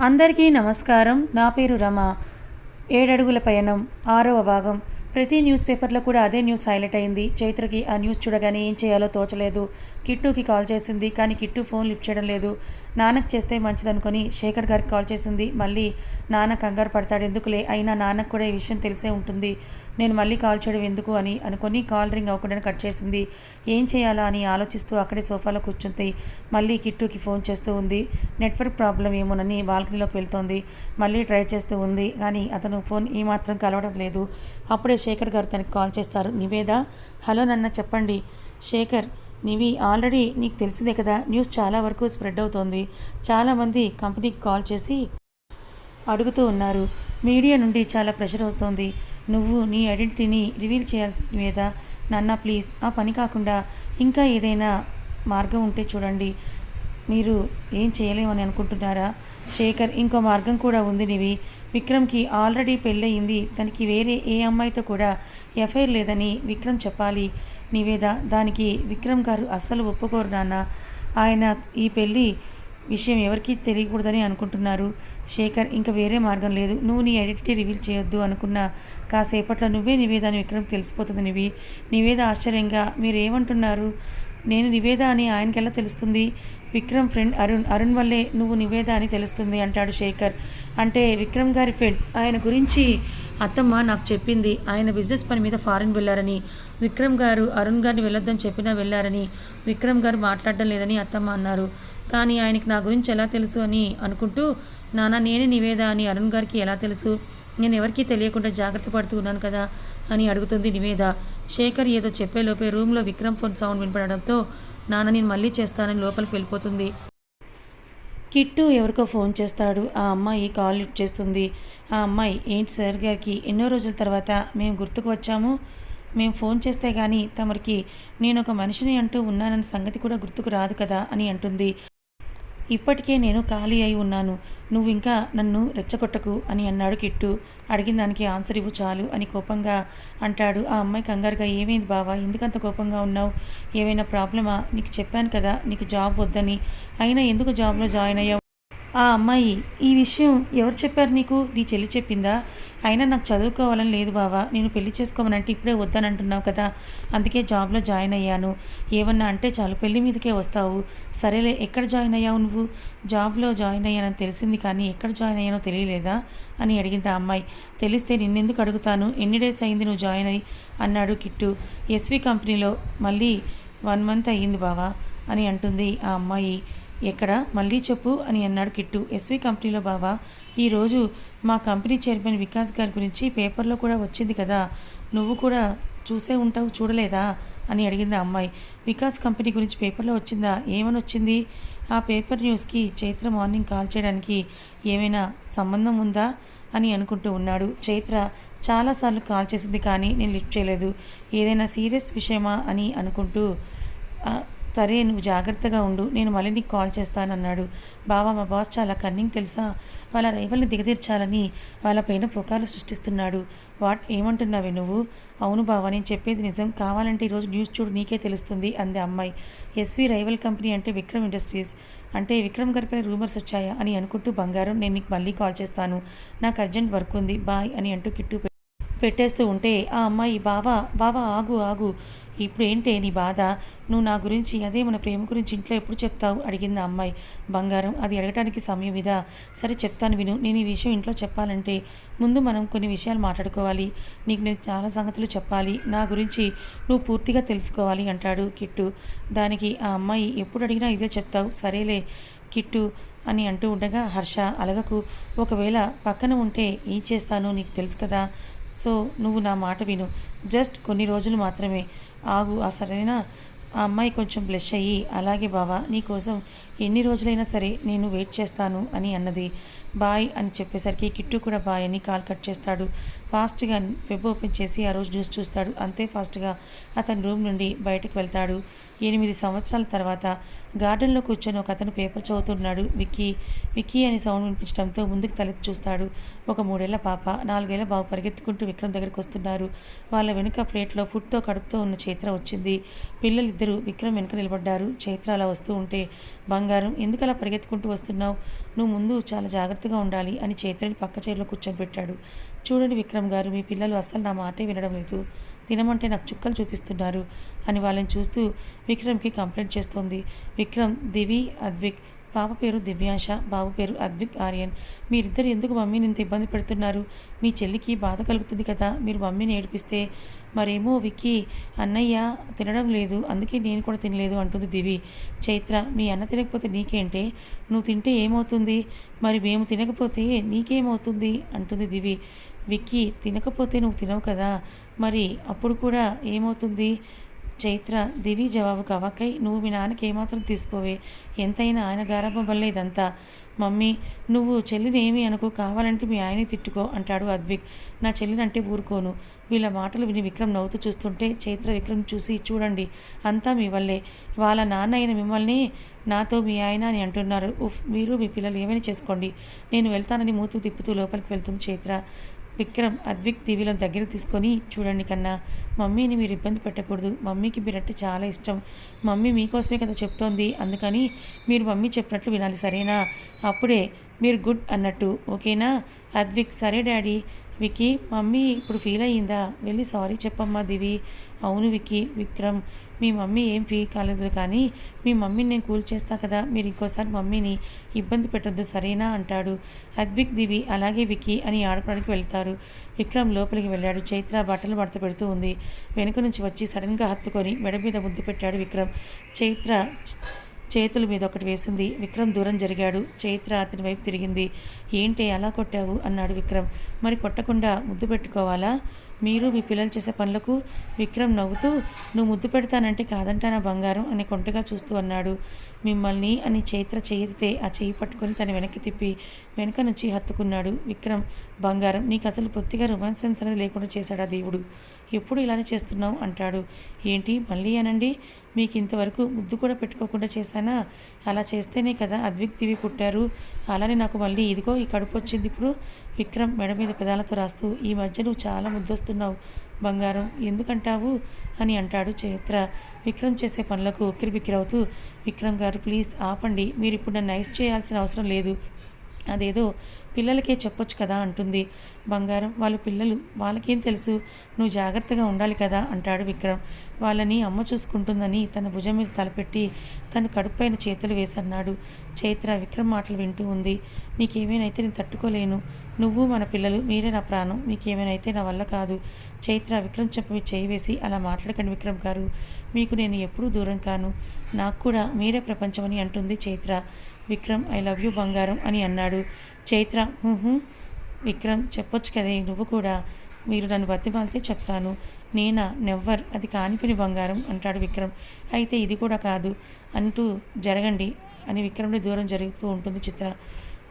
అందరికీ నమస్కారం. నా పేరు రమ. ఏడడుగుల పయనం ఆరవ భాగం. ప్రతి న్యూస్ పేపర్లో కూడా అదే న్యూస్ హైలైట్ అయింది. చైత్రకి ఆ న్యూస్ చూడగానే ఏం చేయాలో తోచలేదు. కిట్టుకి కాల్ చేసింది కానీ కిట్టు ఫోన్ లిఫ్ట్ చేయడం లేదు. నాన్నకు చేస్తే మంచిదనుకొని శేఖర్ గారికి కాల్ చేసింది. మళ్ళీ నాన్న కంగారు పడతాడు. ఎందుకులే? అయినా నాన్నకు కూడా ఈ విషయం తెలిసే ఉంటుంది. నేను మళ్ళీ కాల్ చేయడం ఎందుకు అని అనుకొని కాల్ రింగ్ అవ్వకుండా కట్ చేసింది. ఏం చేయాలా అని ఆలోచిస్తూ అక్కడే సోఫాలో కూర్చుంది. మళ్ళీ కిట్టుకి ఫోన్ చేస్తూ ఉంది. నెట్వర్క్ ప్రాబ్లం ఏమోనని బాల్కనీలోకి వెళ్తోంది. మళ్ళీ ట్రై చేస్తూ ఉంది. కానీ అతను ఫోన్ ఏమాత్రం కలవడం లేదు. అప్పుడే శేఖర్ గారు తనకి కాల్ చేస్తారు. నివేద హలో నన్న చెప్పండి. శేఖర్ నీవి ఆల్రెడీ నీకు తెలిసిందే కదా న్యూస్ చాలా వరకు స్ప్రెడ్ అవుతోంది. చాలామంది కంపెనీకి కాల్ చేసి అడుగుతూ ఉన్నారు. మీడియా నుండి చాలా ప్రెషర్ వస్తోంది. నువ్వు నీ ఐడెంటిటీని రివీల్ చేయాల్సి మీద. నాన్న ప్లీజ్ ఆ పని కాకుండా ఇంకా ఏదైనా మార్గం ఉంటే చూడండి. మీరు ఏం చేయలేమని అనుకుంటున్నారా? శేఖర్ ఇంకో మార్గం కూడా ఉంది నివి. విక్రమ్కి ఆల్రెడీ పెళ్ళయింది. తనకి వేరే ఏ అమ్మాయితో కూడా ఎఫ్ఐఆర్ లేదని విక్రమ్ చెప్పాలి. నివేద దానికి విక్రమ్ గారు అస్సలు ఒప్పుకోరు నాన్న. ఆయన ఈ పెళ్ళి విషయం ఎవరికీ తెలియకూడదని అనుకుంటున్నారు. శేఖర్ ఇంకా వేరే మార్గం లేదు. నువ్వు నీ ఐడెంటిటీ రివీల్ చేయొద్దు అనుకున్న కాసేపట్లో నువ్వే నివేద అని విక్రమ్ తెలిసిపోతుంది నివి. నివేద ఆశ్చర్యంగా మీరు ఏమంటున్నారు నేను నివేద అని ఆయనకెలా తెలుస్తుంది? విక్రమ్ ఫ్రెండ్ అరుణ్ అరుణ్ వల్లే నువ్వు నివేద అని తెలుస్తుంది అంటాడు శేఖర్. అంటే విక్రమ్ గారి ఫ్రెండ్. ఆయన గురించి అత్తమ్మ నాకు చెప్పింది. ఆయన బిజినెస్ పని మీద ఫారిన్ వెళ్ళారని. విక్రమ్ గారు అరుణ్ గారిని వెళ్ళొద్దని చెప్పినా వెళ్ళారని విక్రమ్ గారు మాట్లాడడం లేదని అత్తమ్మ అన్నారు. కానీ ఆయనకి నా గురించి ఎలా తెలుసు అని అనుకుంటూ నాన్న నేనే నివేద అని అరుణ్ గారికి ఎలా తెలుసు? నేను ఎవరికీ తెలియకుండా జాగ్రత్త పడుతూ ఉన్నాను కదా అని అడుగుతుంది నివేద. శేఖర్ ఏదో చెప్పేలోపే రూమ్లో విక్రమ్ ఫోన్ సౌండ్ వినపడడంతో నాన్న నేను మళ్ళీ చేస్తానని లోపలికి వెళ్ళిపోతుంది. కిట్టు ఎవరికో ఫోన్ చేస్తాడు. ఆ అమ్మాయి కాల్ లిఫ్ట్ చేస్తుంది. ఆ అమ్మాయి ఏంటి సార్ గారికి ఎన్నో రోజుల తర్వాత మేము గుర్తుకు వచ్చాము. మేము ఫోన్ చేస్తే కానీ తమరికి నేను ఒక మనిషిని అంటూ ఉన్నానన్న సంగతి కూడా గుర్తుకు రాదు కదా అని అంటుంది. ఇప్పటికే నేను ఖాళీ అయి ఉన్నాను. నువ్వు ఇంకా నన్ను రెచ్చగొట్టకు అని అన్నాడు కిట్టు. అడిగిన దానికి ఆన్సర్ ఇవ్వు చాలు అని కోపంగా అంటాడు. ఆ అమ్మాయి కంగారుగా ఏమైంది బావా? ఎందుకంత కోపంగా ఉన్నావు? ఏమైనా ప్రాబ్లమా? నీకు చెప్పాను కదా నీకు జాబ్ వద్దని. అయినా ఎందుకు జాబ్లో జాయిన్ అయ్యావు? ఆ అమ్మాయి ఈ విషయం ఎవరు చెప్పారు నీకు? నీ చెల్లి చెప్పిందా? అయినా నాకు చదువుకోవాలని లేదు బావా. నేను పెళ్ళి చేసుకోమనంటే ఇప్పుడే వద్దని అంటున్నావు కదా. అందుకే జాబ్లో జాయిన్ అయ్యాను. ఏమన్నా అంటే చాలు పెళ్ళి మీదకే వస్తావు. సరేలే ఎక్కడ జాయిన్ అయ్యావు నువ్వు? జాబ్లో జాయిన్ అయ్యానని తెలిసింది కానీ ఎక్కడ జాయిన్ అయ్యానో తెలియలేదా? అని అడిగింది ఆ అమ్మాయి. తెలిస్తే నిన్నెందుకు అడుగుతాను? ఎన్ని డేస్ అయింది నువ్వు జాయిన్ అయ్యి? అన్నాడు కిట్టు. ఎస్వి కంపెనీలో మళ్ళీ వన్ మంత్ అయ్యింది బావా అని అంటుంది ఆ అమ్మాయి. ఎక్కడ? మళ్ళీ చెప్పు అని అన్నాడు కిట్టు. ఎస్వి కంపెనీలో బావా ఈరోజు మా కంపెనీ చైర్మన్ వికాస్ గారి గురించి పేపర్లో కూడా వచ్చింది కదా. నువ్వు కూడా చూసే ఉంటావు చూడలేదా? అని అడిగింది ఆ అమ్మాయి. వికాస్ కంపెనీ గురించి పేపర్లో వచ్చిందా? ఏమని వచ్చింది ఆ పేపర్ న్యూస్కి చైత్ర మార్నింగ్ కాల్ చేయడానికి ఏమైనా సంబంధం ఉందా? అని అనుకుంటూ ఉన్నాడు. చైత్ర చాలాసార్లు కాల్ చేసింది కానీ నేను లిఫ్ట్ చేయలేదు. ఏదైనా సీరియస్ విషయమా అని అనుకుంటూ సరే నువ్వు జాగ్రత్తగా ఉండు. నేను మళ్ళీ నీకు కాల్ చేస్తానన్నాడు. బావా మా బాస్ చాలా కన్నింగ్ తెలుసా? వాళ్ళ రైవల్ని దిగదీర్చాలని వాళ్ళపైన పుకార్లు సృష్టిస్తున్నాడు. వాట్ ఏమంటున్నావే నువ్వు? అవును బావా నేను చెప్పేది నిజం. కావాలంటే ఈరోజు న్యూస్ చూడు నీకే తెలుస్తుంది అంది అమ్మాయి. ఎస్వి రైవల్ కంపెనీ అంటే విక్రమ్ ఇండస్ట్రీస్. అంటే విక్రమ్ గారిపై రూమర్స్ వచ్చాయా అని అనుకుంటూ బంగారం నేను నీకు మళ్ళీ కాల్ చేస్తాను. నాకు అర్జెంట్ వర్క్ ఉంది బాయ్ అని అంటూ కిట్టు పెట్టేస్తూ ఉంటే ఆ అమ్మాయి బావా బావా ఆగు ఆగు. ఇప్పుడు ఏంటే నీ బాధ? నువ్వు నా గురించి అదే మన ప్రేమ గురించి ఇంట్లో ఎప్పుడు చెప్తావు? అడిగింది అమ్మాయి. బంగారం అది అడగటానికి సమయం ఇదా? సరే చెప్తాను విను. నేను ఈ విషయం ఇంట్లో చెప్పాలంటే ముందు మనం కొన్ని విషయాలు మాట్లాడుకోవాలి. నీకు నేను చాలా సంగతులు చెప్పాలి. నా గురించి నువ్వు పూర్తిగా తెలుసుకోవాలి అంటాడు కిట్టు. దానికి ఆ అమ్మాయి ఎప్పుడు అడిగినా ఇదే చెప్తావు. సరేలే కిట్టు అని అంటూ ఉండగా హర్ష అలగకు ఒకవేళ పక్కన ఉంటే ఏం చేస్తానో నీకు తెలుసు కదా? సో నువ్వు నా మాట విను. జస్ట్ కొన్ని రోజులు మాత్రమే. ఆగు ఆ సరైన ఆ అమ్మాయి కొంచెం బ్లెష్ అయ్యి అలాగే బావా నీకోసం ఎన్ని రోజులైనా సరే నేను వెయిట్ చేస్తాను అని అన్నది. బాయ్ అని చెప్పేసరికి కిట్టు కూడా బాయ్ అని కాల్ కట్ చేస్తాడు. ఫాస్ట్గా వెబ్ ఓపెన్ చేసి ఆ రోజు న్యూస్ చూస్తాడు. అంతే ఫాస్ట్గా అతని రూమ్ నుండి బయటకు వెళ్తాడు. ఎనిమిది సంవత్సరాల తర్వాత గార్డెన్లో కూర్చొని ఒక అతను పేపర్ చదువుతున్నాడు. విక్కీ విక్కీ అని సౌండ్ వినిపించడంతో ముందుకు తలెత్తి చూస్తాడు. ఒక మూడేళ్ళ పాప నాలుగేళ్ళ బాబు పరిగెత్తుకుంటూ విక్రమ్ దగ్గరికి వస్తున్నారు. వాళ్ళ వెనుక ప్లేట్లో ఫుడ్తో కడుపుతో ఉన్న చైత్ర వచ్చింది. పిల్లలిద్దరూ విక్రమ్ వెనుక నిలబడ్డారు. చైత్ర అలా వస్తూ ఉంటే బంగారం ఎందుకు అలా పరిగెత్తుకుంటూ వస్తున్నావు? నువ్వు ముందు చాలా జాగ్రత్తగా ఉండాలి అని చైత్రని పక్క చైర్లో కూర్చొని పెట్టాడు చూడండి విక్రమ్ గారు మీ పిల్లలు అస్సలు నా మాటే వినడం లేదు. తినమంటే నాకు చుక్కలు చూపిస్తున్నారు అని వాళ్ళని చూస్తూ విక్రమ్కి కంప్లైంట్ చేస్తోంది. విక్రమ్ దివి అద్విక్ పాప పేరు దివ్యాంశ బాబు పేరు అద్విక్ ఆర్యన్. మీరిద్దరు ఎందుకు మమ్మీని ఇంత ఇబ్బంది పెడుతున్నారు? మీ చెల్లికి బాధ కలుగుతుంది కదా మీరు మమ్మీని ఏడిపిస్తే? మరేమో విక్కీ అన్నయ్య తినడం లేదు అందుకే నేను కూడా తినలేదు అంటుంది దివి. చైత్ర మీ అన్న తినకపోతే నీకేంటే? నువ్వు తింటే ఏమవుతుంది? మరి మేము తినకపోతే నీకేమవుతుంది? అంటుంది దివి. విక్కీ తినకపోతే నువ్వు తినవు కదా? మరి అప్పుడు కూడా ఏమవుతుంది? చైత్ర దివి జవాబు కవకై నువ్వు మీ నాన్నకి ఏమాత్రం తీసుకోవే. ఎంతైనా ఆయన గారాభం వల్ల ఇదంతా. మమ్మీ నువ్వు చెల్లిని ఏమీ అనుకో కావాలంటే మీ ఆయనే తిట్టుకో అంటాడు అద్విక్. నా చెల్లినంటే ఊరుకోను. వీళ్ళ మాటలు విని విక్రమ్ నవ్వుతూ చూస్తుంటే చైత్ర విక్రమ్ చూసి చూడండి అంతా మీ వల్లే. వాళ్ళ నాన్న అయిన మిమ్మల్ని నాతో మీ ఆయన అని అంటున్నారు. ఉఫ్ మీరు మీ పిల్లలు ఏమైనా చేసుకోండి? నేను వెళ్తానని మూతు తిప్పుతూ లోపలికి వెళ్తుంది చైత్ర. విక్రమ్ అద్విక్ టీవీలను దగ్గర తీసుకొని చూడండి కన్నా మమ్మీని మీరు ఇబ్బంది పెట్టకూడదు. మమ్మీకి మీరంటే చాలా ఇష్టం. మమ్మీ మీకోసమే కదా చెప్తోంది. అందుకని మీరు మమ్మీ చెప్పినట్లు వినాలి సరేనా? అప్పుడే మీరు గుడ్ అన్నట్టు. ఓకేనా? అద్విక్ సరే డాడీ. విక్కీ మమ్మీ ఇప్పుడు ఫీల్ అయ్యిందా? వెళ్ళి సారీ చెప్పమ్మా దివి. అవును విక్కీ విక్రమ్ మీ మమ్మీ ఏం ఫీ కాలేదు కానీ మీ మమ్మీని నేను కూల్ చేస్తా కదా మీరు ఇంకోసారి మమ్మీని ఇబ్బంది పెట్టొద్దు సరేనా అంటాడు. అద్విక్ దివి అలాగే వికీ అని ఆడుకోవడానికి వెళ్తారు. విక్రమ్ లోపలికి వెళ్ళాడు. చైత్ర బట్టలు మడత పెడుతూ ఉంది. వెనుక నుంచి వచ్చి సడన్గా హత్తుకొని మెడ మీద ముద్దు పెట్టాడు విక్రమ్. చైత్ర చేతుల మీద ఒకటి వేసింది. విక్రమ్ దూరం జరిగాడు. చైత్ర అతని వైపు తిరిగింది. ఏంటి అలా కొట్టావు? అన్నాడు విక్రమ్. మరి కొట్టకుండా ముద్దు పెట్టుకోవాలా? మీరు మీ పిల్లలు చేసే పనులకు విక్రమ్ నవ్వుతూ నువ్వు ముద్దు పెడతానంటే కాదంటానా బంగారం అని కొంటగా చూస్తూ అన్నాడు. మిమ్మల్ని అని చైత్ర చేయితే ఆ చేయి పట్టుకొని తన వెనక్కి తిప్పి వెనక నుంచి హత్తుకున్నాడు విక్రమ్. బంగారం నీకు అసలు పొత్తిగా రొమాన్స్ అనేది లేకుండా చేశాడా దేవుడు? ఎప్పుడు ఇలానే చేస్తున్నావు? అంటాడు. ఏంటి? మళ్ళీ అనండి మీకు ఇంతవరకు ముద్దు కూడా పెట్టుకోకుండా చేశానా? అలా చేస్తేనే కదా అద్విక్ దివి పుట్టారు. అలానే నాకు మళ్ళీ ఇదిగో ఈ కడుపు వచ్చింది ఇప్పుడు. విక్రమ్ మెడ మీద పెదాలతో రాస్తూ ఈ మధ్య నువ్వు చాలా ముద్దొస్తున్నావు బంగారం ఎందుకంటావు? అని అంటాడు చైత్ర. విక్రమ్ చేసే పనులకు ఉక్కిరిబిక్కిరవుతూ విక్రమ్ గారు ప్లీజ్ ఆపండి. మీరు ఇప్పుడు నన్ను నైస్ చేయాల్సిన అవసరం లేదు. అదేదో పిల్లలకే చెప్పొచ్చు కదా అంటుంది. బంగారం వాళ్ళ పిల్లలు వాళ్ళకేం తెలుసు? నువ్వు జాగ్రత్తగా ఉండాలి కదా అంటాడు విక్రమ్. వాళ్ళని అమ్మ చూసుకుంటుందని తన భుజం మీద తలపెట్టి తన కడుపైన చేతులు వేసన్నాడు. చైత్ర విక్రమ్ మాటలు వింటూ ఉంది. నీకేమైనైతే నేను తట్టుకోలేను. నువ్వు మన పిల్లలు మీరే నా ప్రాణం. మీకేమైనైతే నా వల్ల కాదు. చైత్ర విక్రమ్ చెప్పి చేయి వేసి అలా మాట్లాడకండి విక్రమ్ గారు. మీకు నేను ఎప్పుడూ దూరం కాను. నాకు కూడా మీరే ప్రపంచమని అంటుంది Chaitra. Vikram I love you బంగారం అని అన్నాడు. చైత్ర విక్రమ్ చెప్పొచ్చు కదే నువ్వు కూడా. మీరు నన్ను బతిమాలితే చెప్తాను. నేనా? నెవ్వర్. అది కానిపని బంగారం అంటాడు విక్రమ్. అయితే ఇది కూడా కాదు. అంటూ జరగండి అని విక్రమ్ని దూరం జరుగుతూ ఉంటుంది చిత్ర.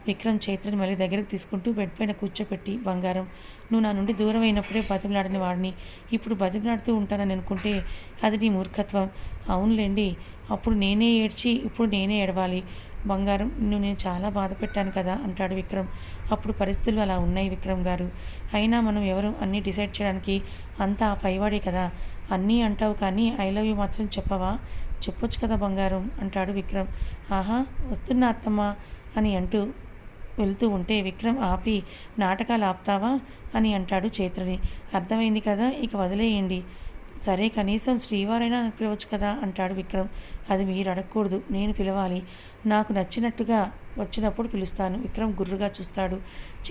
విక్రమ్ చైత్రని మళ్ళీ దగ్గరకు తీసుకుంటూ బెడ్ పైన కూర్చోపెట్టి బంగారం నువ్వు నా నుండి దూరం అయినప్పుడే బతిమలాడని వాడిని. ఇప్పుడు బతిమలాడుతూ ఉంటానని అనుకుంటే అది నీ మూర్ఖత్వం. అవునులేండి. అప్పుడు నేనే ఏడ్చి ఇప్పుడు నేనే ఏడవాలి. బంగారం నిన్ను నేను చాలా బాధ పెట్టాను కదా అంటాడు విక్రమ్. అప్పుడు పరిస్థితులు అలా ఉన్నాయి విక్రమ్ గారు. అయినా మనం ఎవరు అన్నీ డిసైడ్ చేయడానికి అంతా ఆ పైవాడే కదా. అన్నీ అంటావు కానీ ఐ లవ్ యూ మాత్రం చెప్పవా? చెప్పొచ్చు కదా బంగారం అంటాడు విక్రమ్. ఆహా వస్తున్నా అత్తమ్మ అని అంటూ వెళ్తూ ఉంటే విక్రమ్ ఆపి నాటకాలు ఆపుతావా అని అంటాడు చైత్రని. అర్థమైంది కదా ఇక వదిలేయండి. సరే కనీసం శ్రీవారైనా పిలవచ్చు కదా? అంటాడు విక్రమ్. అది మీరు అడగకూడదు నేను పిలవాలి. నాకు నచ్చినట్టుగా వచ్చినప్పుడు పిలుస్తాను. విక్రమ్ గుర్రుగా చూస్తాడు.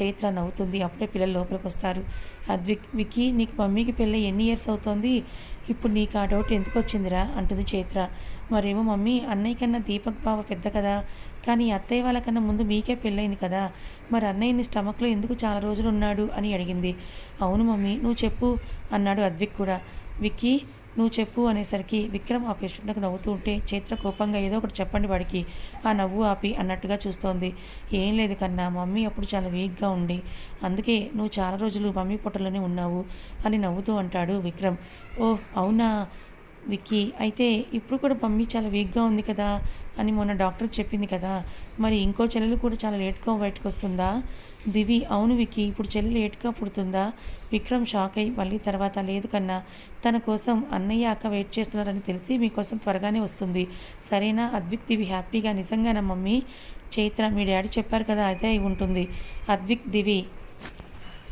చైత్ర నవ్వుతుంది. అప్పుడే పిల్లలు లోపలికి వస్తారు. అద్విక్ వికి నీకు మమ్మీకి పెళ్ళి ఎన్ని ఇయర్స్ అవుతోంది? ఇప్పుడు నీకు ఆ డౌట్ ఎందుకు వచ్చిందిరా? అంటుంది చైత్ర. మరేమో మమ్మీ అన్నయ్య కన్నా దీపక్ బావ పెద్ద కదా. కానీ అత్తయ్య వాళ్ళకన్నా ముందు మీకే పెళ్ళైంది కదా. మరి అన్నయ్యని స్టమక్లో ఎందుకు చాలా రోజులు ఉన్నాడు? అని అడిగింది. అవును మమ్మీ నువ్వు చెప్పు అన్నాడు అద్విక్ కూడా. విక్కీ నువ్వు చెప్పు అనేసరికి విక్రమ్ ఆ పేషెంట్లకు నవ్వుతూ ఉంటే చైత్ర కోపంగా ఏదో ఒకటి చెప్పండి వాడికి. ఆ నవ్వు ఆపి అన్నట్టుగా చూస్తోంది. ఏం లేదు కన్నా మమ్మీ అప్పుడు చాలా వీక్గా ఉండి. అందుకే నువ్వు చాలా రోజులు మమ్మీ పొట్టలోనే ఉన్నావు అని నవ్వుతూ అంటాడు విక్రమ్. ఓ అవునా విక్కీ? అయితే ఇప్పుడు కూడా మమ్మీ చాలా వీక్గా ఉంది కదా అని మొన్న డాక్టర్ చెప్పింది కదా. మరి ఇంకో చెల్లెలు కూడా చాలా లేట్గా బయటకు వస్తుందా? దివి అవును వికి ఇప్పుడు చెల్లి లేట్గా పుడుతుందా? విక్రమ్ షాక్ అయి మళ్ళీ తర్వాత లేదు కన్నా తన కోసం అన్నయ్య అక్క వెయిట్ చేస్తున్నారని తెలిసి మీకోసం త్వరగానే వస్తుంది. సరేనా? అద్విక్ దివి హ్యాపీగా నిజంగానా మమ్మీ? చైత్ర మీ డాడీ చెప్పారు కదా అదే అయి ఉంటుంది. అద్విక్ దివి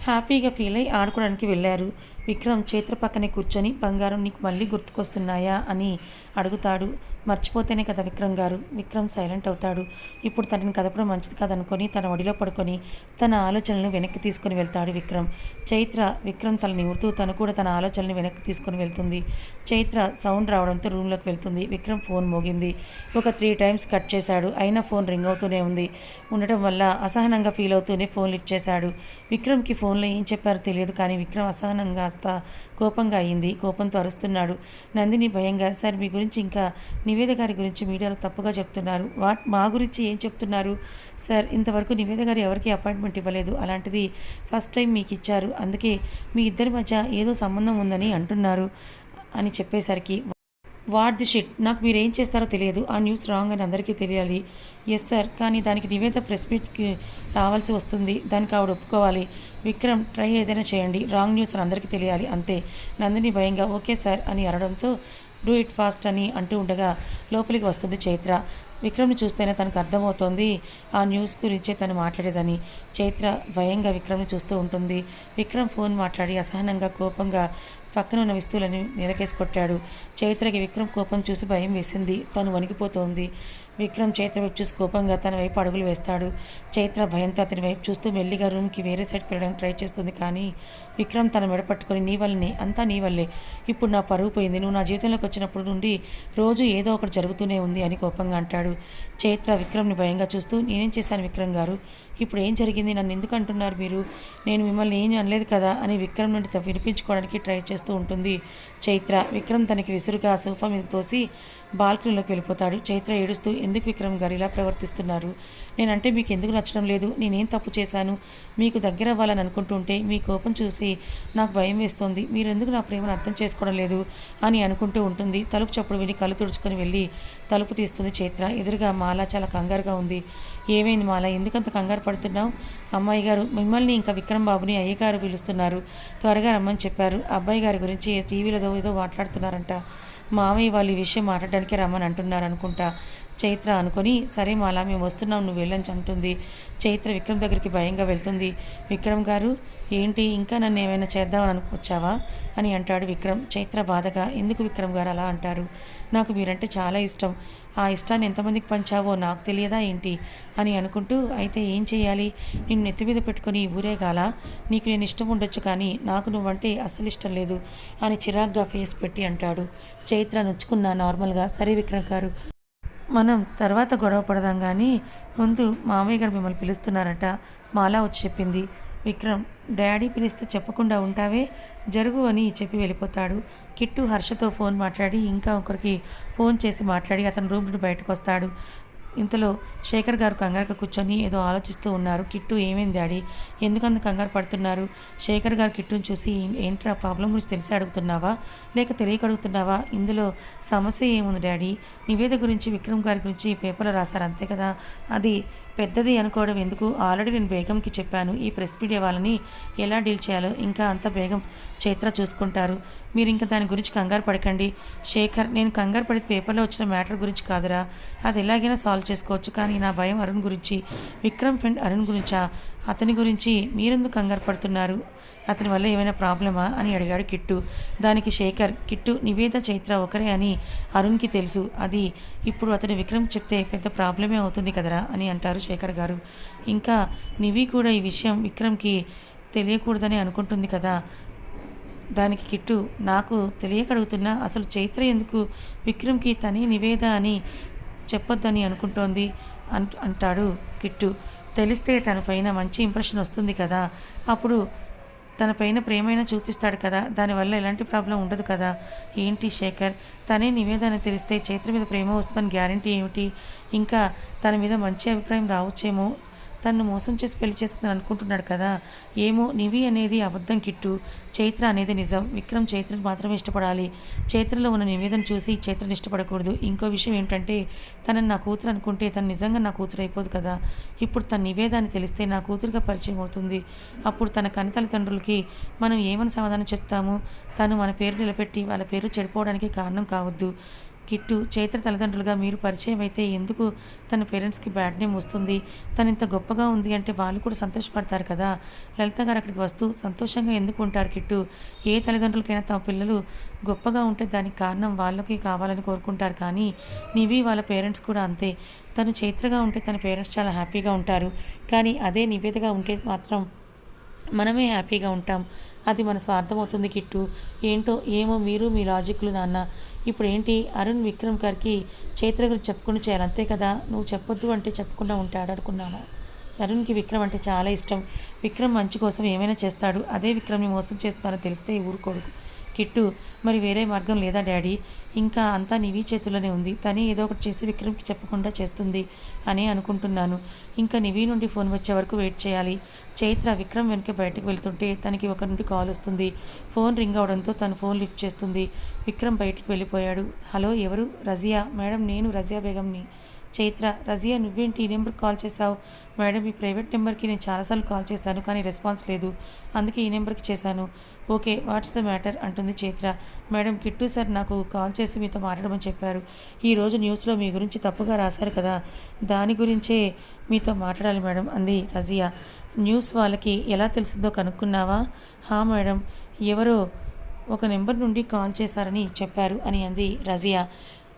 హ్యాపీగా ఫీల్ అయి ఆడుకోవడానికి వెళ్ళారు. విక్రమ్ చైత్ర పక్కనే కూర్చొని బంగారం నీకు మళ్ళీ గుర్తుకొస్తున్నాయా అని అడుగుతాడు. మర్చిపోతేనే కదా విక్రమ్ గారు. విక్రమ్ సైలెంట్ అవుతాడు. ఇప్పుడు తనని కదపడం మంచిది కాదనుకొని తన ఒడిలో పడుకొని తన ఆలోచనలను వెనక్కి తీసుకుని వెళ్తాడు విక్రమ్. చైత్ర విక్రమ్ తల నివురుతూ తను కూడా తన ఆలోచనలను వెనక్కి తీసుకుని వెళ్తుంది. చైత్ర సౌండ్ రావడంతో రూమ్లోకి వెళ్తుంది. విక్రమ్ ఫోన్ మోగింది. ఒక త్రీ టైమ్స్ కట్ చేశాడు. అయినా ఫోన్ రింగ్ అవుతూనే ఉంది. ఉండటం వల్ల అసహనంగా ఫీల్ అవుతూనే ఫోన్ లిఫ్ట్ చేశాడు. విక్రమ్కి ఫోన్లో ఏం చెప్పారో తెలియదు కానీ విక్రమ్ అసహనంగా అస్త కోపంగా అయింది. కోపంతో అరుస్తున్నాడు. నందిని భయంగా సార్ మీ గురించి ఇంకా నీ నివేద గారి గురించి మీడియాలో తప్పుగా చెప్తున్నారు. వాట్ మా గురించి ఏం చెప్తున్నారు? సార్ ఇంతవరకు నివేద గారు ఎవరికి అపాయింట్మెంట్ ఇవ్వలేదు. అలాంటిది ఫస్ట్ టైం మీకు ఇచ్చారు. అందుకే మీ ఇద్దరి మధ్య ఏదో సంబంధం ఉందని అంటున్నారు అని చెప్పేసరికి వాట్ ది షిట్? నాకు మీరు ఏం చేస్తారో తెలియదు. ఆ న్యూస్ రాంగ్ అని అందరికీ తెలియాలి. ఎస్ సార్ కానీ దానికి నివేద ప్రెస్ మీట్కి రావాల్సి వస్తుంది. దానికి ఆవిడ ఒప్పుకోవాలి. విక్రమ్ ట్రై ఏదైనా చేయండి. రాంగ్ న్యూస్ అని అందరికీ తెలియాలి. అంతే. నందిని భయంగా ఓకే సార్ అని అనడంతో డూ ఇట్ ఫాస్ట్ అని అంటూ ఉండగా లోపలికి వస్తుంది చైత్ర. విక్రమ్ని చూస్తేనే తనకు అర్థమవుతోంది ఆ న్యూస్ గురించే తను మాట్లాడేదని. చైత్ర భయంగా విక్రమ్ని చూస్తూ ఉంటుంది. విక్రమ్ ఫోన్ మాట్లాడి అసహనంగా కోపంగా పక్కన ఉన్న వస్తువులని నీలకేసి కొట్టాడు. చైత్రకి విక్రమ్ కోపం చూసి భయం వేసింది. తను వణికిపోతోంది. విక్రమ్ చైత్ర వైపు చూసి కోపంగా తన వైపు అడుగులు వేస్తాడు. చైత్ర భయంతో అతని వైపు చూస్తూ మెల్లిగా రూమ్కి వేరే సైడ్కి వెళ్ళడానికి ట్రై చేస్తుంది కానీ విక్రమ్ తన మెడ పట్టుకొని నీ వల్లనే అంతా నీ వల్లే. ఇప్పుడు నా పరువు పోయింది. నువ్వు నా జీవితంలోకి వచ్చినప్పుడు నుండి రోజు ఏదో ఒకటి జరుగుతూనే ఉంది అని కోపంగా అంటాడు. చైత్ర విక్రమ్ని భయంగా చూస్తూ నేనేం చేశాను విక్రమ్ గారు? ఇప్పుడు ఏం జరిగింది? నన్ను ఎందుకు అంటున్నారు మీరు? నేను మిమ్మల్ని ఏం అనలేదు కదా? అని విక్రమ్ నుండి వినిపించుకోవడానికి ట్రై చేస్తూ ఉంటుంది. చైత్ర విక్రమ్ తనకి విసురుగా సోఫా మీద తోసి బాల్కనీలోకి వెళ్ళిపోతాడు. చైత్ర ఏడుస్తూ ఎందుకు విక్రమ్ గారు ఇలా ప్రవర్తిస్తున్నారు? నేనంటే మీకు ఎందుకు నచ్చడం లేదు? నేనేం తప్పు చేశాను? మీకు దగ్గర అవ్వాలని అనుకుంటుంటే మీ కోపం చూసి నాకు భయం వేస్తోంది. మీరెందుకు నా ప్రేమను అర్థం చేసుకోవడం లేదు? అని అనుకుంటూ ఉంటుంది. తలుపు చప్పుడు విని కళ్ళు తుడుచుకొని వెళ్ళి తలుపు తీస్తుంది చైత్ర. ఎదురుగా మాల చాలా కంగారుగా ఉంది. ఏమైంది మాల? ఎందుకంత కంగారు పడుతున్నావు? అమ్మాయి గారు మిమ్మల్ని ఇంకా విక్రమ్ బాబుని అయ్యగారు పిలుస్తున్నారు. త్వరగా రమ్మని చెప్పారు. అబ్బాయి గారి గురించి టీవీలో ఏదో ఏదో మాట్లాడుతున్నారంట. మామయ్య వాళ్ళు ఈ విషయం మాట్లాడడానికి రమ్మని అంటున్నారు అనుకుంటా చైత్ర అనుకొని సరే మాలా మేము వస్తున్నాం నువ్వు వెళ్ళని అంటుంది. చైత్ర విక్రమ్ దగ్గరికి భయంగా వెళ్తుంది. విక్రమ్ గారు ఏంటి ఇంకా నన్ను ఏమైనా చేద్దామని అనుకొచ్చావా అని అంటాడు విక్రమ్. చైత్ర బాధగా ఎందుకు విక్రమ్ గారు అలా అంటారు? నాకు మీరంటే చాలా ఇష్టం. ఆ ఇష్టాన్ని ఎంతమందికి పంచావో నాకు తెలియదా ఏంటి? అని అనుకుంటూ అయితే ఏం చేయాలి నిన్ను నెత్తి మీద పెట్టుకొని ఊరేగాల నీకు నేను ఇష్టం ఉండొచ్చు కానీ నాకు నువ్వంటే అస్సలు ఇష్టం లేదు అని చిరాగ్గా ఫేస్ పెట్టి అంటాడు. చైత్ర నొచ్చుకున్నా నార్మల్గా సరే విక్రమ్ గారు మనం తర్వాత గొడవ పడదాం కానీ ముందు మామయ్య గారు మిమ్మల్ని పిలుస్తున్నారట. మాలా వచ్చి చెప్పింది. విక్రమ్ డాడీ పిలిస్తే చెప్పకుండా ఉంటావే? జరుగు అని చెప్పి వెళ్ళిపోతాడు. కిట్టు హర్షతో ఫోన్ మాట్లాడి ఇంకా ఒకరికి ఫోన్ చేసి మాట్లాడి అతను రూమ్ నుండి బయటకు వస్తాడు. ఇంతలో శేఖర్ గారు కంగారుగా కూర్చొని ఏదో ఆలోచిస్తూ ఉన్నారు. కిట్టు ఏమైంది డాడీ? ఎందుకంత కంగారు పడుతున్నారు? శేఖర్ గారు కిట్టును చూసి ఏంటి ఆ ప్రాబ్లం గురించి తెలిసి అడుగుతున్నావా? లేక తెలియక అడుగుతున్నావా? ఇందులో సమస్య ఏముంది డాడీ? నివేద గురించి విక్రమ్ గారి గురించి పేపర్లో రాశారు అంతే కదా? అది పెద్దది అనుకోవడం ఎందుకు? ఆల్రెడీ నేను బేగంకి చెప్పాను. ఈ ప్రెస్ మీడియా వాళ్ళని ఎలా డీల్ చేయాలో? ఇంకా అంత బేగం చైత్ర చూసుకుంటారు. మీరు ఇంకా దాని గురించి కంగారు పడకండి. శేఖర్ నేను కంగారు పడి పేపర్లో వచ్చిన మ్యాటర్ గురించి కాదురా. అది ఎలాగైనా సాల్వ్ చేసుకోవచ్చు. కానీ నా భయం అరుణ్ గురించి. విక్రమ్ ఫ్రెండ్ అరుణ్ గురించా? అతని గురించి మీరెందుకు కంగారు పడుతున్నారు? అతని వల్ల ఏమైనా ప్రాబ్లమా? అని అడిగాడు కిట్టు. దానికి శేఖర్ కిట్టు నివేద చైత్ర ఒకరే అని అరుణ్కి తెలుసు. అది ఇప్పుడు అతను విక్రమ్ చెప్తే పెద్ద ప్రాబ్లమే అవుతుంది కదరా అని అంటారు శేఖర్ గారు. ఇంకా నివి కూడా ఈ విషయం విక్రమ్కి తెలియకూడదని అనుకుంటుంది కదా. దానికి కిట్టు నాకు తెలియకడుగుతున్నా అసలు చైత్ర ఎందుకు విక్రమ్కి తనే నివేద అని చెప్పొద్దని అనుకుంటోంది అంట అంటాడు కిట్టు. తెలిస్తే తన పైన మంచి ఇంప్రెషన్ వస్తుంది కదా అప్పుడు తన పైన ప్రేమైనా చూపిస్తాడు కదా దానివల్ల ఎలాంటి ప్రాబ్లం ఉండదు కదా. ఏంటి శేఖర్ తనే నివేదన తెలిస్తే చైత్ర మీద ప్రేమ వస్తుందని గ్యారంటీ ఏమిటి? ఇంకా తన మీద మంచి అభిప్రాయం రావచ్చేమో? తను మోసం చేసి పెళ్ళి చేసుకుందని అనుకుంటున్నాడు కదా ఏమో నివి అనేది అబద్ధం కిట్టు. చైత్ర అనేది నిజం. విక్రమ్ చైత్రను మాత్రమే ఇష్టపడాలి. చైత్రలో ఉన్న నివేదన చూసి చైత్రను ఇష్టపడకూడదు. ఇంకో విషయం ఏంటంటే తనని నా కూతురు అనుకుంటే తను నిజంగా నా కూతురు అయిపోదు కదా. ఇప్పుడు తన నివేదాన్ని తెలిస్తే నా కూతురుగా పరిచయం అవుతుంది. అప్పుడు తన కని తల్లిదండ్రులకి మనం ఏమని సమాధానం చెప్తాము? తను మన పేరు నిలబెట్టి వాళ్ళ పేరు చెడిపోవడానికి కారణం కావద్దు. కిట్టు చైత్ర తల్లిదండ్రులుగా మీరు పరిచయం అయితే ఎందుకు తన పేరెంట్స్కి బ్యాడ్ నేమ్ వస్తుంది? తను ఇంత గొప్పగా ఉంది అంటే వాళ్ళు కూడా సంతోషపడతారు కదా. లలిత గారు అక్కడికి వస్తూ సంతోషంగా ఎందుకు ఉంటారు కిట్టు? ఏ తల్లిదండ్రులకైనా తమ పిల్లలు గొప్పగా ఉంటే దానికి కారణం వాళ్ళకి కావాలని కోరుకుంటారు కానీ నివి వాళ్ళ పేరెంట్స్ కూడా అంతే. తను చైత్రగా ఉంటే తన పేరెంట్స్ చాలా హ్యాపీగా ఉంటారు. కానీ అదే నివేదగా ఉంటే మాత్రం మనమే హ్యాపీగా ఉంటాం. అది మన స్వార్థం అవుతుంది కిట్టు. ఏంటో ఏమో మీరు మీ లాజిక్లు నాన్న. ఇప్పుడు ఏంటి అరుణ్ విక్రమ్ గారికి చైత్ర గురించి చెప్పుకుని చేయాలి. అంతే కదా? నువ్వు చెప్పొద్దు అంటే చెప్పకుండా ఉంటాడు అనుకున్నాను. అరుణ్కి విక్రమ్ అంటే చాలా ఇష్టం. విక్రమ్ మంచి కోసం ఏమైనా చేస్తాడు. అదే విక్రమ్ని మోసం చేస్తున్నారో తెలిస్తే ఊరుకోడు. కిట్టు. మరి వేరే మార్గం లేదా డాడీ? ఇంకా అంతా నీవి చేతుల్లోనే ఉంది. తనే ఏదో ఒకటి చేసి విక్రమ్కి చెప్పకుండా చేస్తుంది అని అనుకుంటున్నాను. ఇంకా నివి నుండి ఫోన్ వచ్చే వరకు వెయిట్ చేయాలి. చైత్ర విక్రమ్ వెనక బయటకు వెళ్తుంటే తనకి ఒక నుండి కాల్ వస్తుంది. ఫోన్ రింగ్ అవడంతో తను ఫోన్ లిఫ్ట్ చేస్తుంది. విక్రమ్ బయటికి వెళ్ళిపోయాడు. హలో ఎవరు? రజియా. మేడం నేను రజియా బేగంని. చైత్ర రజియా నువ్వేంటి ఈ నెంబర్కి కాల్ చేశావు? మేడం ఈ ప్రైవేట్ నెంబర్కి నేను చాలాసార్లు కాల్ చేశాను కానీ రెస్పాన్స్ లేదు. అందుకే ఈ నెంబర్కి చేశాను. ఓకే వాట్స్ ద మ్యాటర్ అంటుంది చైత్ర. మేడం కిట్టు సార్ నాకు కాల్ చేసి మీతో మాట్లాడమని చెప్పారు. ఈరోజు న్యూస్లో మీ గురించి తప్పుగా రాశారు కదా దాని గురించే మీతో మాట్లాడాలి మేడం అంది రజియా. న్యూస్ వాళ్ళకి ఎలా తెలిసిందో కనుక్కున్నావా? హా మేడం ఎవరో ఒక నెంబర్ నుండి కాల్ చేశారని చెప్పారు అని అంది రజియా.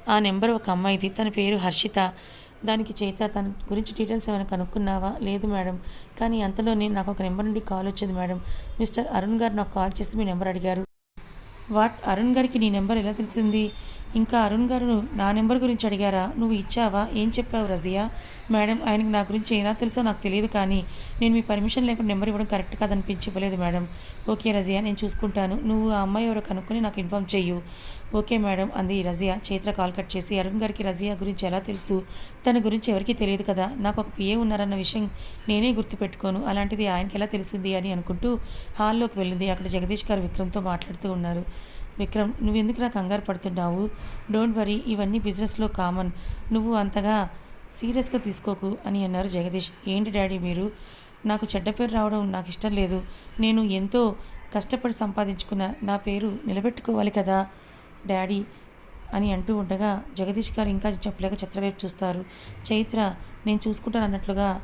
ఆ నెంబర్ ఒక అమ్మాయిది. తన పేరు హర్షిత. దానికి చేత తన గురించి డీటెయిల్స్ ఏమైనా కనుక్కున్నావా? లేదు మేడం. కానీ అంతలోనే నాకు ఒక నెంబర్ నుండి కాల్ వచ్చింది మేడం. మిస్టర్ అరుణ్ గారు నాకు కాల్ చేసి మీ నెంబర్ అడిగారు. వాట్? అరుణ్ గారికి నీ నెంబర్ ఎలా తెలిసింది? ఇంకా అరుణ్ గారు నా నెంబర్ గురించి అడిగారా? నువ్వు ఇచ్చావా? ఏం చెప్పావు రజియా? మేడం ఆయనకి నా గురించి ఎలా తెలుసో నాకు తెలియదు కానీ నేను మీ పర్మిషన్ లేకుండా నెంబర్ ఇవ్వడం కరెక్ట్ కాదనిపించి ఇవ్వలేదు మేడం. ఓకే రజియా నేను చూసుకుంటాను. నువ్వు ఆ అమ్మాయి ఎవరో కనుక్కొని నాకు ఇన్ఫామ్ చెయ్యు. ఓకే మేడం అంది రజియా. చైత్ర కాల్ కట్ చేసి అరుణ్ గారికి రజియా గురించి ఎలా తెలుసు? తన గురించి ఎవరికీ తెలియదు కదా? నాకు ఒక పిఏ ఉన్నారన్న విషయం నేనే గుర్తుపెట్టుకోను. అలాంటిది ఆయనకి ఎలా తెలిసింది అని అనుకుంటూ హాల్లోకి వెళ్ళింది. అక్కడ జగదీష్ గారు విక్రమ్తో మాట్లాడుతూ ఉన్నారు. విక్రమ్ నువ్వు ఎందుకు నాకు కంగారు పడుతున్నావు? డోంట్ వరీ ఇవన్నీ బిజినెస్లో కామన్. నువ్వు అంతగా సీరియస్గా తీసుకోకు అని అన్నారు జగదీష్. ఏంటి డాడీ మీరు? నాకు చెడ్డ పేరు రావడం నాకు ఇష్టం లేదు. నేను ఎంతో కష్టపడి సంపాదించుకున్న నా పేరు నిలబెట్టుకోవాలి కదా? డాడీ అని అంటూ ఉండగా జగదీష్ గారు ఇంకా చెప్పలేక చిత్రవైపు చూస్తారు. చైత్ర నేను చూసుకుంటాను అన్నట్లుగా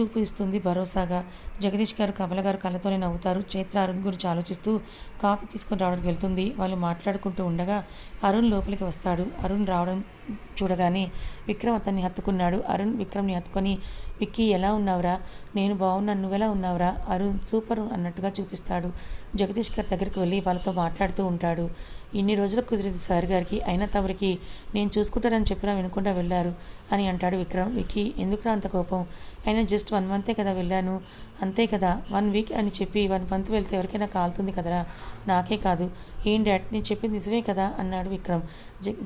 చూపు ఇస్తుంది భరోసాగా. జగదీష్ గారు కమల గారు కళ్ళతోనే నవ్వుతారు. చైత్ర అరుణ్ గురించి ఆలోచిస్తూ కాఫీ తీసుకొని రావడానికి వెళ్తుంది. వాళ్ళు మాట్లాడుకుంటూ ఉండగా అరుణ్ లోపలికి వస్తాడు. అరుణ్ రావడం చూడగానే విక్రమ్ అతన్ని హత్తుకున్నాడు. అరుణ్ విక్రమ్ని హత్తుకొని విక్కీ ఎలా ఉన్నావురా? నేను బాగున్నాను నువ్వెలా ఉన్నావురా అరుణ్ సూపర్ అన్నట్టుగా చూపిస్తాడు. జగదీష్ గారి దగ్గరికి వెళ్ళి వాళ్ళతో మాట్లాడుతూ ఉంటాడు. ఇన్ని రోజులకు కుదిరింది సార్ గారికి. అయినా తమరికి నేను చూసుకుంటానని చెప్పినా వినకుండా వెళ్ళారు అని అంటాడు విక్రమ్. విక్కీ ఎందుకురా అంత కోపం? అయినా జస్ట్ వన్ మంతే కదా వెళ్ళాను. అంతే కదా. వన్ వీక్ అని చెప్పి వన్ మంత్ వెళ్తే ఎవరికైనా కాలుతుంది కదరా? నాకే కాదు. ఏం డాడ్ నేను చెప్పింది నిజమే కదా అన్నాడు విక్రమ్.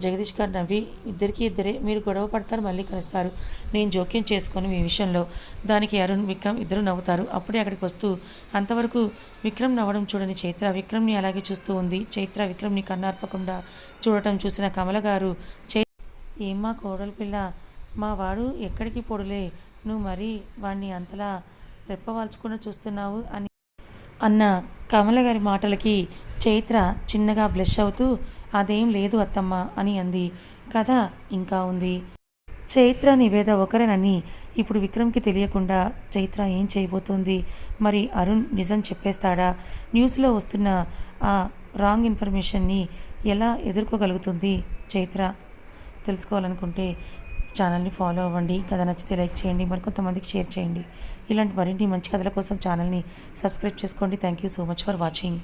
జగదీష్ గారు నవ్వి ఇద్దరికి ఇద్దరే మీరు గొడవ పడతారు మళ్ళీ కలుస్తారు. నేను జోక్యం చేసుకొని మీ విషయంలో దానికి అరుణ్ విక్రమ్ ఇద్దరు నవ్వుతారు. అప్పుడే అక్కడికి వస్తూ అంతవరకు విక్రమ్ నవ్వడం చూడని చైత్ర విక్రమ్ని అలాగే చూస్తూ ఉంది. చైత్ర విక్రమ్ని కన్నార్పకుండా చూడటం చూసిన కమల గారు చై ఏమ్మా కోడలు పిల్ల మా వాడు ఎక్కడికి పొడులే? నువ్వు మరీ వాణ్ణి అంతలా రెప్పవాల్చకుండా చూస్తున్నావు అని అన్న కమల గారి మాటలకి చైత్ర చిన్నగా బ్లెష్ అవుతూ అదేం లేదు అత్తమ్మ అని అంది. కథ ఇంకా ఉంది. చైత్ర నివేద ఒకరేనని ఇప్పుడు విక్రమ్కి తెలియకుండా చైత్ర ఏం చేయబోతోంది? మరి అరుణ్ నిజం చెప్పేస్తాడా? న్యూస్లో వస్తున్న ఆ రాంగ్ ఇన్ఫర్మేషన్ని ఎలా ఎదుర్కోగలుగుతుంది చైత్ర? తెలుసుకోవాలనుకుంటే ఛానల్ని ఫాలో అవ్వండి. కథ నచ్చితే లైక్ చేయండి. మరికొంతమందికి షేర్ చేయండి. ఇలాంటి మరిన్ని మంచి కథల కోసం ఛానల్ని సబ్స్క్రైబ్ చేసుకోండి. Thank you so much for watching.